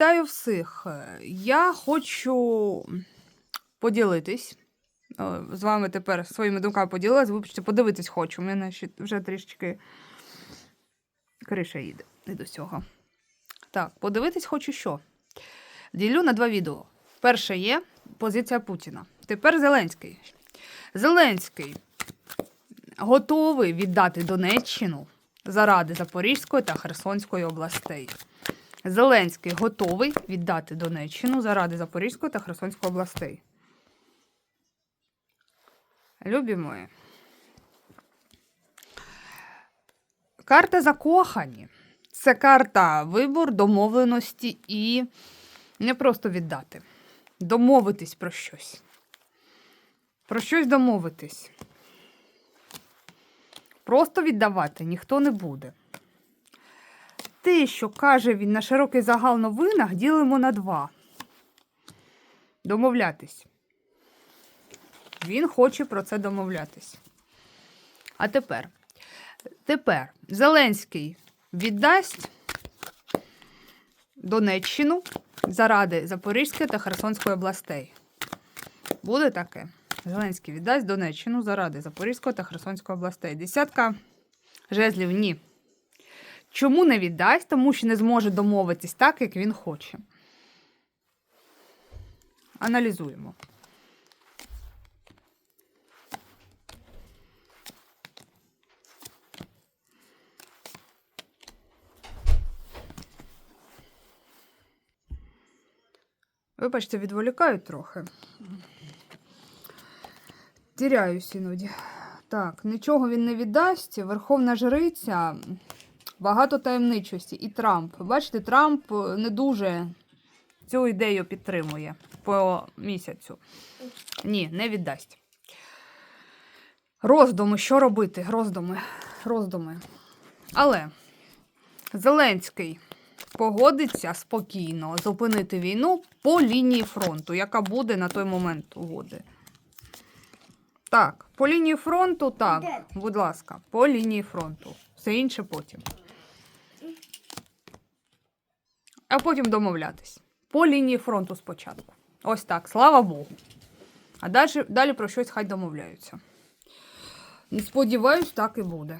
Вітаю всіх. Я хочу поділитись. Е, З вами тепер своїми думками поділилась. Вибачте, подивитись хочу. У мене ще вже трішечки криша їде не до цього. Так, подивитись хочу що. Ділю на два відео. Перше є позиція Путіна. Тепер Зеленський. Зеленський готовий віддати Донеччину заради Запорізької та Херсонської областей. Зеленський готовий віддати Донеччину заради Запорізької та Херсонської областей. Любі мої. Карта закохані. Це карта вибор, домовленості і не просто віддати. Домовитись про щось. Про щось домовитись. Просто віддавати ніхто не буде. Те, що каже він на широкий загал новинах, ділимо на два. Домовлятись. Він хоче про це домовлятись. А тепер. Тепер Зеленський віддасть Донеччину заради Запорізької та Херсонської областей. Буде таке? Зеленський віддасть Донеччину заради Запорізької та Херсонської областей. Десятка жезлів ні. Чому не віддасть? Тому що не зможе домовитись так, як він хоче. Аналізуємо. Вибачте, відволікають трохи. Тіряюсь іноді. Так, нічого він не віддасть. Верховна жриця, багато таємничості. І Трамп. Бачите, Трамп е, не дуже цю ідею підтримує по місяцю. Ні, не віддасть. Роздуми, що робити? Роздуми, роздуми. Але Зеленський погодиться спокійно зупинити війну по лінії фронту, яка буде на той момент угоди. Так, по лінії фронту, так, будь ласка, по лінії фронту. Все інше потім. А потім домовлятись. По лінії фронту спочатку. Ось так, слава Богу. А далі, далі про щось хай домовляються. Сподіваюсь, так і буде.